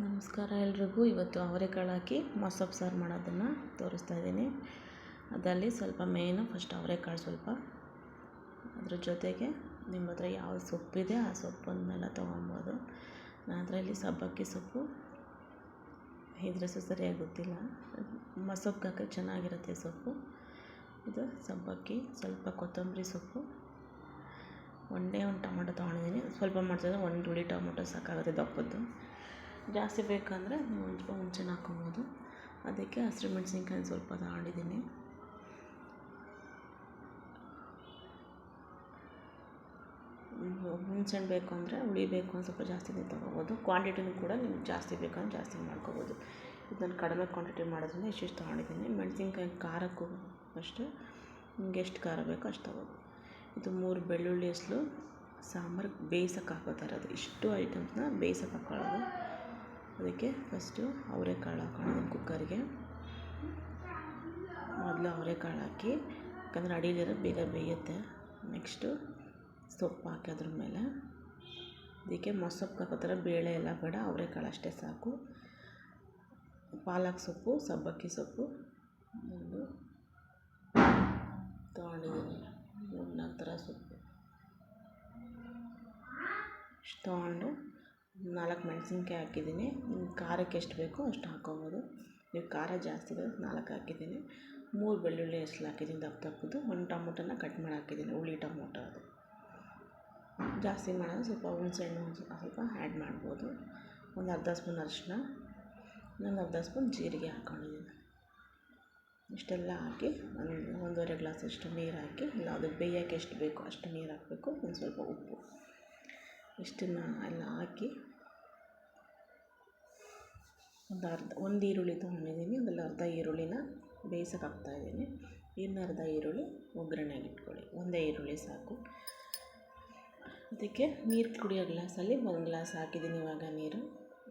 ನಮಸ್ಕಾರ ಎಲ್ರಿಗೂ. ಇವತ್ತು ಅವರೆಕಾಳು ಹಾಕಿ ಮೊಸಪ್ಪು ಸಾರು ಮಾಡೋದನ್ನು ತೋರಿಸ್ತಾ ಇದ್ದೀನಿ. ಅದರಲ್ಲಿ ಸ್ವಲ್ಪ ಮೇಯ್ನು ಫಸ್ಟ್ ಅವರೆಕಾಳು ಸ್ವಲ್ಪ. ಅದ್ರ ಜೊತೆಗೆ ನಿಮ್ಮ ಹತ್ರ ಯಾವ ಸೊಪ್ಪಿದೆ ಆ ಸೊಪ್ಪನ್ನೆಲ್ಲ ತೊಗೊಬೋದು. ಅದರಲ್ಲಿ ಸಬ್ಬಕ್ಕಿ ಸೊಪ್ಪು. ಇದ್ರ ಸಹ ಸರಿಯಾಗಿ ಗೊತ್ತಿಲ್ಲ. ಮೊಸಪ್ಗೆ ಹಾಕಿ ಚೆನ್ನಾಗಿರುತ್ತೆ ಸೊಪ್ಪು. ಇದು ಸಬ್ಬಕ್ಕಿ, ಸ್ವಲ್ಪ ಕೊತ್ತಂಬರಿ ಸೊಪ್ಪು. ಒಂದೇ ಒಂದು ಟೊಮೊಟೊ ತೊಗೊಂಡಿದ್ದೀನಿ. ಸ್ವಲ್ಪ ಮಾಡ್ತಿದ್ರೆ ಒಂದು ಹುಳಿ ಟೊಮೊಟೊ ಸಾಕಾಗುತ್ತೆ ದಪ್ಪದ್ದು. ಜಾಸ್ತಿ ಬೇಕಂದರೆ ನೀವು ಹುಣ್ಸೆಹಣ್ಣು ಹಾಕ್ಕೊಬೋದು ಅದಕ್ಕೆ ಹಸಿರು ಮೆಣಸಿನ್ಕಾಯಿ ಸ್ವಲ್ಪ ತಗೊಂಡಿದ್ದೀನಿ. ಹುಣ್ಸೆಹಣ್ಣು ಬೇಕು ಅಂದರೆ ಹುಳಿ ಬೇಕು ಸ್ವಲ್ಪ ಸ್ವಲ್ಪ ಜಾಸ್ತಿನೇ ತೊಗೋಬೋದು. ಕ್ವಾಂಟಿಟಿನೂ ಕೂಡ ನಿಮ್ಗೆ ಜಾಸ್ತಿ ಬೇಕಂದ್ರೆ ಜಾಸ್ತಿ ಮಾಡ್ಕೋಬೋದು. ಇದು ನಾನು ಕಡಿಮೆ ಕ್ವಾಂಟಿಟಿ ಮಾಡೋದ್ರಿಂದ ಇಷ್ಟಿಷ್ಟು ತೊಗೊಂಡಿದ್ದೀನಿ. ಮೆಣಸಿನ್ಕಾಯಿ ಖಾರಕ್ಕೂ ಅಷ್ಟೇ. ನಿಮ್ಗೆ ಎಷ್ಟು ಖಾರ ಬೇಕೋ ಅಷ್ಟು ತೊಗೋಬೋದು. ಇದು ಮೂರು ಬೆಳ್ಳುಳ್ಳಿ ಹೆಸಲು ಸಾಂಬಾರು ಬೇಯಿಸೋಕೆ ಹಾಕೋ ಅದು ಇಷ್ಟು ಐಟಮ್ಸ್ನ ಬೇಯಿಸೋಕೆ ಹಾಕ್ಕೊಳ್ಳೋದು ಅದಕ್ಕೆ ಫಸ್ಟು ಅವರೆಕಾಳು ಹಾಕೋಣ ಕುಕ್ಕರ್ಗೆ ಮೊದಲು ಅವರೆಕಾಳು ಹಾಕಿ, ಯಾಕಂದರೆ ಅಡಿಲಿರೋ ಬೇಗ ಬೇಯುತ್ತೆ. ನೆಕ್ಸ್ಟು ಸೊಪ್ಪು ಹಾಕಿ ಅದ್ರ ಮೇಲೆ. ಅದಕ್ಕೆ ಮೊಸೊಪ್ಪು ಹಾಕೋ ಥರ ಬೇಳೆ ಎಲ್ಲ ಬೇಡ ಅವರೆಕಾಳು ಅಷ್ಟೇ ಸಾಕು. ಪಾಲಕ್ ಸೊಪ್ಪು, ಸಬ್ಬಕ್ಕಿ ಸೊಪ್ಪು, ಒಂದು ತೊಗೊಂಡಿದ್ದೀನಿ ಮೂರು ನಾಲ್ಕು ಸೊಪ್ಪು. ಇಷ್ಟು ತೊಗೊಂಡು ನಾಲ್ಕು ಮೆಣಸಿನ್ಕಾಯಿ ಹಾಕಿದ್ದೀನಿ. ಖಾರಕ್ಕೆ ಎಷ್ಟು ಬೇಕೋ ಅಷ್ಟು ಹಾಕ್ಕೊಬೋದು ನೀವು ಖಾರ ಜಾಸ್ತಿ ಇದ್ದರೆ ನಾಲ್ಕು ಹಾಕಿದ್ದೀನಿ. ಮೂರು ಬೆಳ್ಳುಳ್ಳಿ ಹೆಸ್ಲು ಹಾಕಿದ್ದೀನಿ ದಪ್ಪ ದಪ್ಪದ್ದು. ಒಂದು ಟೊಮೊಟೊನ ಕಟ್ ಮಾಡಿ ಹಾಕಿದ್ದೀನಿ, ಹುಳಿ ಟೊಮೊಟೊ ಅದು. ಜಾಸ್ತಿ ಮಾಡಿದ್ರೆ ಸ್ವಲ್ಪ ಹುಣಸೆಹಣ್ಣು ಸ್ವಲ್ಪ ಆ್ಯಡ್ ಮಾಡ್ಬೋದು. ಒಂದು ಅರ್ಧ ಸ್ಪೂನ್ ಅರಿಶಿನ ಇನ್ನೊಂದು ಅರ್ಧ ಸ್ಪೂನ್ ಜೀರಿಗೆ ಹಾಕ್ಕೊಂಡಿದ್ದೀನಿ ಇಷ್ಟೆಲ್ಲ ಹಾಕಿ ಒಂದು, ಒಂದೂವರೆ ಗ್ಲಾಸಷ್ಟು ನೀರು ಹಾಕಿ, ಇಲ್ಲ ಅದಕ್ಕೆ ಬೇಯೋಕ್ಕೆ ಎಷ್ಟು ಬೇಕೋ ಅಷ್ಟು ನೀರು ಹಾಕಬೇಕು, ಒಂದು ಸ್ವಲ್ಪ ಉಪ್ಪು. ಇಷ್ಟನ್ನು ಎಲ್ಲ ಹಾಕಿ ಒಂದು ಅರ್ಧ, ಒಂದು ಈರುಳ್ಳಿ ತೊಗೊಂಡಿದ್ದೀನಿ ಅದ್ರಲ್ಲಿ ಅರ್ಧ ಈರುಳ್ಳಿನ ಬೇಯ್ಸಕ್ಕೆ ಹಾಕ್ತಾಯಿದ್ದೀನಿ ಇನ್ನು ಅರ್ಧ ಈರುಳ್ಳಿ ಒಗ್ಗರಣೆಗೆ ಇಟ್ಕೊಳ್ಳಿ. ಒಂದೇ ಈರುಳ್ಳಿ ಸಾಕು. ಅದಕ್ಕೆ ನೀರು ಕುಡಿಯೋ ಗ್ಲಾಸಲ್ಲಿ ಒಂದು ಗ್ಲಾಸ್ ಹಾಕಿದ್ದೀನಿ ಇವಾಗ ನೀರು.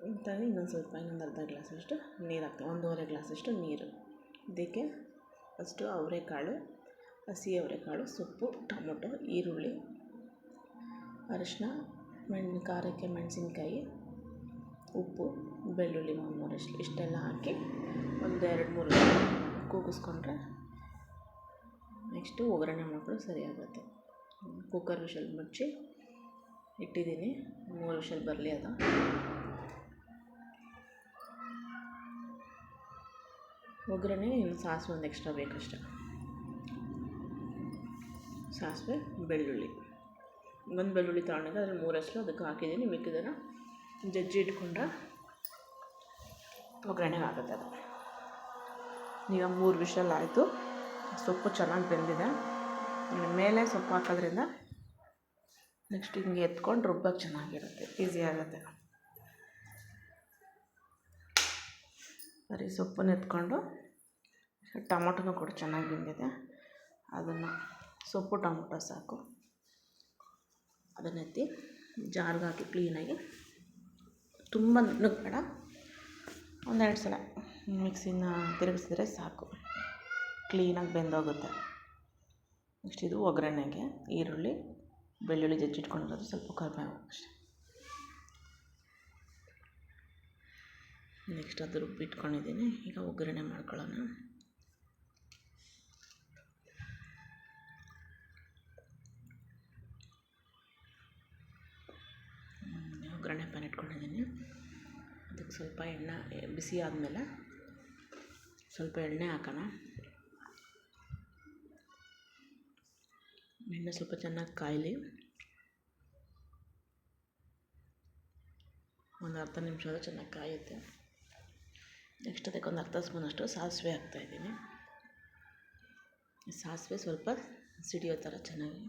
ಮತ್ತು ಇನ್ನೊಂದು ಸ್ವಲ್ಪ, ಇನ್ನೊಂದು ಅರ್ಧ ಗ್ಲಾಸಷ್ಟು ನೀರು ಹಾಕ್ತೀನಿ. ಒಂದೂವರೆ ಗ್ಲಾಸಷ್ಟು ನೀರು. ಇದಕ್ಕೆ ಫಸ್ಟು ಅವರೆಕಾಳು, ಹಸಿ ಅವರೆಕಾಳು, ಸೊಪ್ಪು, ಟೊಮೊಟೊ, ಈರುಳ್ಳಿ ಅರಿಶಿನ ಮೆಣ್, ಖಾರಕ್ಕೆ ಮೆಣಸಿನ್ಕಾಯಿ ಉಪ್ಪು, ಬೆಳ್ಳುಳ್ಳಿ ಒಂದು ಮೂರಷ್ಟು ಇಷ್ಟೆಲ್ಲ ಹಾಕಿ ಒಂದು ಎರಡು ಮೂರು ಕೂಗಿಸ್ಕೊಂಡ್ರೆ ನೆಕ್ಸ್ಟು ಒಗ್ಗರಣೆ ಮಾಡಿಕೊಂಡು ಸರಿಯಾಗುತ್ತೆ. ಕುಕ್ಕರ್ ವಿಷಲ್ ಮುಚ್ಚಿ ಇಟ್ಟಿದ್ದೀನಿ. ಮೂರು ವಿಷಲ್ ಬರಲಿ ಅದು. ಒಗ್ಗರಣೆ ಇನ್ನು ಸಾಸಿವೆ ಒಂದು ಎಕ್ಸ್ಟ್ರಾ ಬೇಕಷ್ಟೆ. ಸಾಸಿವೆ, ಬೆಳ್ಳುಳ್ಳಿ. ಒಂದು ಬೆಳ್ಳುಳ್ಳಿ ತಗೊಂಡಿದ್ದೆ, ಅದ್ರಲ್ಲಿ ಮೂರಷ್ಟು ಅದಕ್ಕೆ ಹಾಕಿದ್ದೀನಿ. ಮಿಕ್ಕಿದ್ದನ್ನು ಜಜ್ಜಿ ಇಟ್ಕೊಂಡ್ರೆ ಒಗ್ಗರಣೆ ಆಗುತ್ತೆ ಅದು. ಈಗ ಮೂರು ವಿಷಲ್ ಆಯಿತು. ಸೊಪ್ಪು ಚೆನ್ನಾಗಿ ಬೆಂದಿದೆ. ಮೇಲೆ ಸೊಪ್ಪು ಹಾಕೋದ್ರಿಂದ ನೆಕ್ಸ್ಟ್ ಹಿಂಗೆ ಎತ್ಕೊಂಡು ರುಬ್ಬಕ್ಕೆ ಚೆನ್ನಾಗಿರುತ್ತೆ, ಈಸಿ ಆಗುತ್ತೆ. ಬರೀ ಸೊಪ್ಪನ್ನು ಎತ್ಕೊಂಡು ಟೊಮೊಟೊನೂ ಕೂಡ ಚೆನ್ನಾಗಿ ಬೆಂದಿದೆ. ಅದನ್ನು ಸೊಪ್ಪು ಟೊಮೊಟೊ ಸಾಕು. ಅದನ್ನೆತ್ತಿ ಜಾರ್ಗಾಕಿ ಕ್ಲೀನಾಗಿ ತುಂಬ ನುಗ್ಬೇಡ ಒಂದೆರಡು ಸಲ ಮಿಕ್ಸಿನ ತಿರುಗಿಸಿದ್ರೆ ಸಾಕು. ಕ್ಲೀನಾಗಿ ಬೆಂದೋಗುತ್ತೆ. ನೆಕ್ಸ್ಟ್ ಇದು ಒಗ್ಗರಣೆಗೆ ಈರುಳ್ಳಿ, ಬೆಳ್ಳುಳ್ಳಿ ಜಜ್ಜಿಟ್ಕೊಂಡಿರೋದು ಸ್ವಲ್ಪ ಕರಿಬೇವು ಅಷ್ಟೆ. ನೆಕ್ಸ್ಟ್ ಅದು ರುಬ್ಬಿಟ್ಕೊಂಡಿದ್ದೀನಿ ಈಗ ಒಗ್ಗರಣೆ ಮಾಡ್ಕೊಳ್ಳೋಣ ಒಗ್ಗರಣೆ ಪ್ಯಾನ್ ಇಟ್ಕೊಂಡಿದ್ದೀನಿ. ಅದಕ್ಕೆ ಸ್ವಲ್ಪ ಎಣ್ಣೆ ಬಿಸಿ ಆದಮೇಲೆ ಸ್ವಲ್ಪ ಎಣ್ಣೆ ಹಾಕೋಣ. ಎಣ್ಣೆ ಸ್ವಲ್ಪ ಚೆನ್ನಾಗಿ ಕಾಯಲಿ. ಒಂದು ಅರ್ಧ ನಿಮಿಷ ಆದರೂ ಚೆನ್ನಾಗಿ ಕಾಯುತ್ತೆ. ನೆಕ್ಸ್ಟ್ ಅದಕ್ಕೆ ಒಂದು ಅರ್ಧ ಸ್ಪೂನಷ್ಟು ಸಾಸಿವೆ ಹಾಕ್ತಾಯಿದ್ದೀನಿ ಸಾಸಿವೆ ಸ್ವಲ್ಪ ಸಿಡಿಯೋ ಥರ ಚೆನ್ನಾಗಿ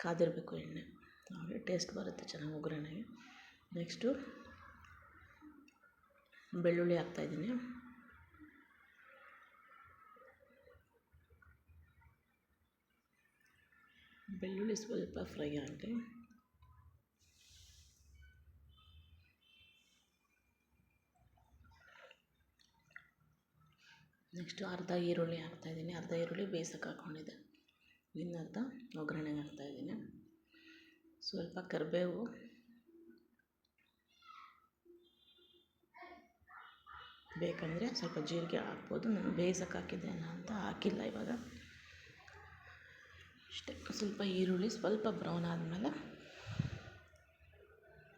ಕಾದಿರಬೇಕು ಎಣ್ಣೆ. ಆಮೇಲೆ ಟೇಸ್ಟ್ ಬರುತ್ತೆ ಚೆನ್ನಾಗಿ ಒಗ್ಗರಣೆಗೆ ನೆಕ್ಸ್ಟು ಬೆಳ್ಳುಳ್ಳಿ ಹಾಕ್ತಾಯಿದ್ದೀನಿ ಬೆಳ್ಳುಳ್ಳಿ ಸ್ವಲ್ಪ ಫ್ರೈ ಆಗಲಿ ನೆಕ್ಸ್ಟು ಅರ್ಧ ಈರುಳ್ಳಿ ಹಾಕ್ತಾಯಿದ್ದೀನಿ ಅರ್ಧ ಈರುಳ್ಳಿ ಬೇಯಿಸೋಕೆ ಹಾಕ್ಕೊಂಡಿದ್ದೆ ಇನ್ನರ್ಧ ಒಗ್ಗರಣೆಗೆ ಹಾಕ್ತಾಯಿದ್ದೀನಿ ಸ್ವಲ್ಪ ಕರಿಬೇವು ಬೇಕಂದರೆ ಸ್ವಲ್ಪ ಜೀರಿಗೆ ಹಾಕ್ಬೋದು. ನಾನು ಬೇಯಿಸೋಕೆ ಹಾಕಿದ್ದೇನೆ ಅಂತ ಹಾಕಿಲ್ಲ ಇವಾಗ. ಅಷ್ಟೇ ಸ್ವಲ್ಪ ಈರುಳ್ಳಿ ಸ್ವಲ್ಪ ಬ್ರೌನ್ ಆದಮೇಲೆ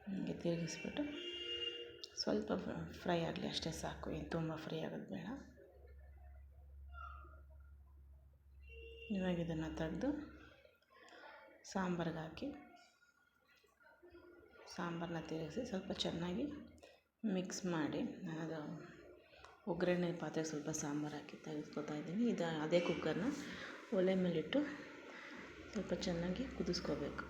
ಹೀಗೆ ತಿರುಗಿಸ್ಬಿಟ್ಟು ಸ್ವಲ್ಪ ಫ್ರೈ ಆಗಲಿ ಅಷ್ಟೇ ಸಾಕು. ಏನು ತುಂಬ ಫ್ರೈ ಆಗೋದು ಬೇಡ. ಇವಾಗ ಇದನ್ನು ತೆಗೆದು ಸಾಂಬಾರ್ಗೆ ಹಾಕಿ ಸಾಂಬಾರನ್ನ ತಿರುಗಿಸಿ ಸ್ವಲ್ಪ ಚೆನ್ನಾಗಿ ಮಿಕ್ಸ್ ಮಾಡಿ ಅದು ಒಗ್ಗರಣೆ ಪಾತ್ರೆಗೆ ಸ್ವಲ್ಪ ಸಾಂಬಾರು ಹಾಕಿ ತೆಗೆದ್ಕೊತಾ ಇದ್ದೀನಿ. ಇದು ಅದೇ ಕುಕ್ಕರ್ನ ಒಲೆ ಮೇಲಿಟ್ಟು ಸ್ವಲ್ಪ ಚೆನ್ನಾಗಿ ಕುದಿಸ್ಕೋಬೇಕು.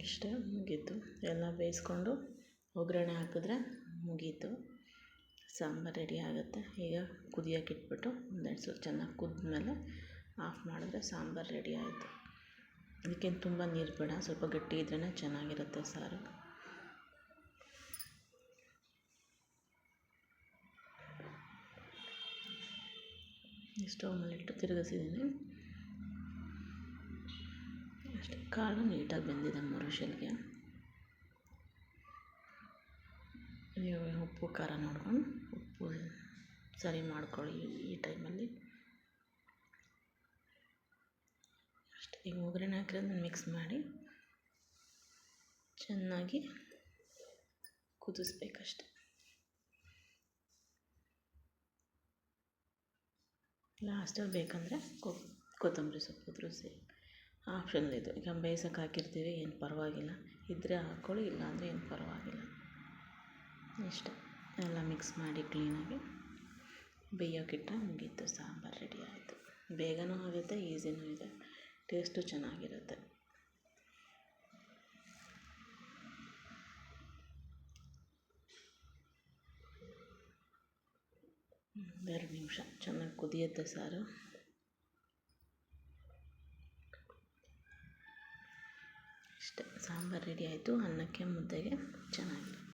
ಇಷ್ಟೇ ಮುಗೀತು. ಎಲ್ಲ ಬೇಯಿಸ್ಕೊಂಡು ಒಗ್ಗರಣೆ ಹಾಕಿದ್ರೆ ಮುಗೀತು. ಸಾಂಬಾರು ರೆಡಿ ಆಗುತ್ತೆ. ಈಗ ಕುದಿಯೋಕೆ ಇಟ್ಬಿಟ್ಟು ಒಂದೆರಡು ಸ್ವಲ್ಪ ಚೆನ್ನಾಗಿ ಕುದ್ಮೇಲೆ ಆಫ್ ಮಾಡಿದ್ರೆ ಸಾಂಬಾರು ರೆಡಿ ಆಯಿತು. ಅದಕ್ಕೇನು ತುಂಬ ನೀರು ಬೇಡ. ಸ್ವಲ್ಪ ಗಟ್ಟಿ ಇದ್ರೇ ಚೆನ್ನಾಗಿರುತ್ತೆ ಸಾರು. ಸ್ಟವ್ ಮೇಲಿಟ್ಟು ತಿರುಗಿಸಿದ್ದೀನಿ. ಅಷ್ಟೇ, ಕಾಳು ನೀಟಾಗಿ ಬೆಂದಿದೆ ಮೂರು ವಿಷಲ್ಗೆ ನೀವು ಉಪ್ಪು, ಖಾರ ನೋಡ್ಕೊಂಡು ಉಪ್ಪು ಸರಿ ಮಾಡ್ಕೊಳ್ಳಿ ಈ ಟೈಮಲ್ಲಿ. ಅಷ್ಟೇ, ಈಗ ಒಗ್ಗರಣೆ ಹಾಕಿರೋದನ್ನ ಮಿಕ್ಸ್ ಮಾಡಿ ಚೆನ್ನಾಗಿ ಕುದಿಸ್ಬೇಕಷ್ಟೆ. ಲಾಸ್ಟಲ್ಲಿ ಬೇಕಂದರೆ ಕೊತ್ತಂಬರಿ ಸೊಪ್ಪು ಉದುರಿಸಿ ಆಪ್ಷನಲ್ ಇದು. ಈಗ ಬೇಯ್ಸೋಕೆ ಹಾಕಿರ್ತೀವಿ, ಏನು ಪರವಾಗಿಲ್ಲ. ಇದ್ದರೆ ಹಾಕ್ಕೊಳ್ಳಿ, ಇಲ್ಲಾಂದರೆ ಏನು ಪರವಾಗಿಲ್ಲ. ಇಷ್ಟೇ. ಎಲ್ಲ ಮಿಕ್ಸ್ ಮಾಡಿ ಕ್ಲೀನಾಗಿ ಬೇಯೋಕ್ಕಿಟ್ಟರೆ ಮುಗೀತು. ಸಾಂಬಾರು ರೆಡಿ ಆಯಿತು. ಬೇಗನೂ ಆಗುತ್ತೆ ಈಸಿನೂ ಇದೆ. ಟೇಸ್ಟು ಚೆನ್ನಾಗಿರುತ್ತೆ. ಎರಡು ನಿಮಿಷ ಚೆನ್ನಾಗಿ ಕುದಿಯುತ್ತೆ ಸಾರು. ಅಷ್ಟೇ ಸಾಂಬಾರು ರೆಡಿ ಆಯಿತು ಅನ್ನಕ್ಕೆ ಮುದ್ದೆಗೆ ಚೆನ್ನಾಗಿರುತ್ತೆ